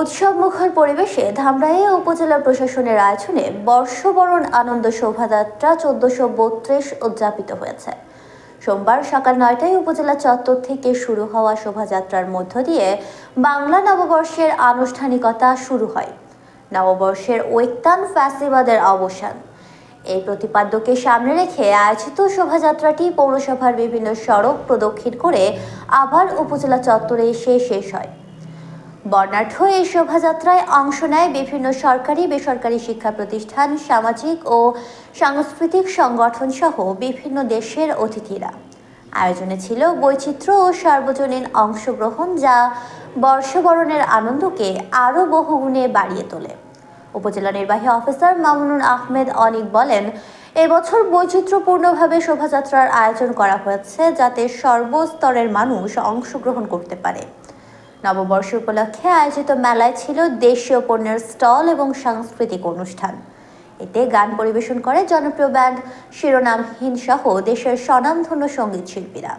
উৎসব মুখর পরিবেশে ধামরাইয়ে উপজেলা প্রশাসনের আয়োজনে বর্ষবরণ আনন্দ শোভাযাত্রা চোদ্দশো বত্রিশ উদযাপিত হয়েছে। সোমবার সকাল নয়টায় উপজেলা চত্বর থেকে শুরু হওয়া শোভাযাত্রার মধ্য দিয়ে বাংলা নববর্ষের আনুষ্ঠানিকতা শুরু হয়। নববর্ষের ঐক্তান ফ্যাসিবাদের অবসান। এই প্রতিপাদ্যকে সামনে রেখে আয়োজিত শোভাযাত্রাটি পৌরসভার বিভিন্ন সড়ক প্রদক্ষিণ করে আবার উপজেলা চত্বরে এসে শেষ হয়। বর্ণাঢ্য এই শোভাযাত্রায় অংশ নেয় বিভিন্ন সরকারি, বেসরকারি শিক্ষা প্রতিষ্ঠান, সামাজিক ও সাংস্কৃতিক সংগঠন সহ বিভিন্ন দেশের অতিথিরা। আয়োজনে ছিল বৈচিত্র্য ও সার্বজনীন অংশগ্রহণ যা বর্ষবরণের আনন্দকে আরও বহুগুণে বাড়িয়ে তোলে। উপজেলা নির্বাহী অফিসার মামুনুল আহমেদ অনিক বলেন, এবছর বৈচিত্র্যপূর্ণভাবে শোভাযাত্রার আয়োজন করা হয়েছে যাতে সর্বস্তরের মানুষ অংশগ্রহণ করতে পারে। নববর্ষ উপলক্ষে আয়োজিত মেলায় ছিল দেশীয় পণ্যের স্টল এবং সাংস্কৃতিক অনুষ্ঠান। এতে গান পরিবেশন করে জনপ্রিয় ব্যান্ড শিরোনামহীন সহ দেশের স্বনামধন্য সংগীত শিল্পীরা।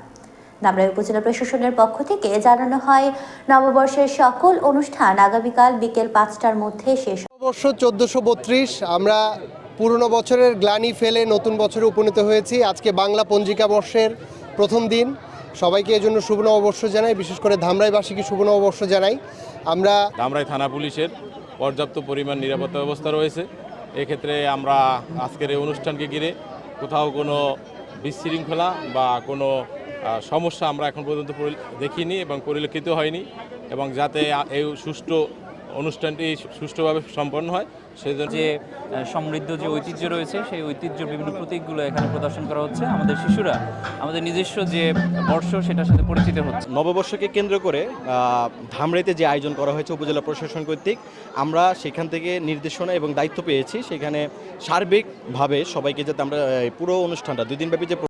নামরাই উপজেলা প্রশাসনের পক্ষ থেকে জানানো হয়, নববর্ষের সকল অনুষ্ঠান আগামীকাল বিকেল পাঁচটার মধ্যে শেষ বর্ষ চোদ্দোশো বত্রিশ, আমরা পুরনো বছরের গ্লানি ফেলে নতুন বছরে উপনীত হয়েছি। আজকে বাংলা পঞ্জিকা বর্ষের প্রথম দিন। সবাইকে এজন্য শুভ নববর্ষ জানাই, বিশেষ করে ধামরাইবাসীকে শুভ নববর্ষ জানাই। আমরা ধামরাই থানা পুলিশের পর্যাপ্ত পরিমাণ নিরাপত্তা ব্যবস্থা রয়েছে। এক্ষেত্রে আমরা আজকের এই অনুষ্ঠানকে ঘিরে কোথাও কোনো বিশৃঙ্খলা বা কোনো সমস্যা আমরা এখন পর্যন্ত দেখিনি এবং পরিলক্ষিত হয়নি। এবং যাতে এই সুষ্ঠু অনুষ্ঠানটি সুষ্ঠুভাবে সম্পন্ন হয়। সেই জন্য যে সমৃদ্ধ যে ঐতিহ্য রয়েছে সেই ঐতিহ্য বিভিন্ন প্রতীকগুলো এখানে প্রদর্শন করা হচ্ছে। আমাদের শিশুরা আমাদের নিজস্ব যে বর্ষ সেটার সাথে পরিচিত হচ্ছে। নববর্ষকে কেন্দ্র করে আহ, ধামরাইতে যে আয়োজন করা হয়েছে উপজেলা প্রশাসন কর্তৃক আমরা সেখান থেকে নির্দেশনা এবং দায়িত্ব পেয়েছি। সেখানে সার্বিকভাবে সবাইকে যাতে আমরা পুরো অনুষ্ঠানটা দুই দিনব্যাপী যে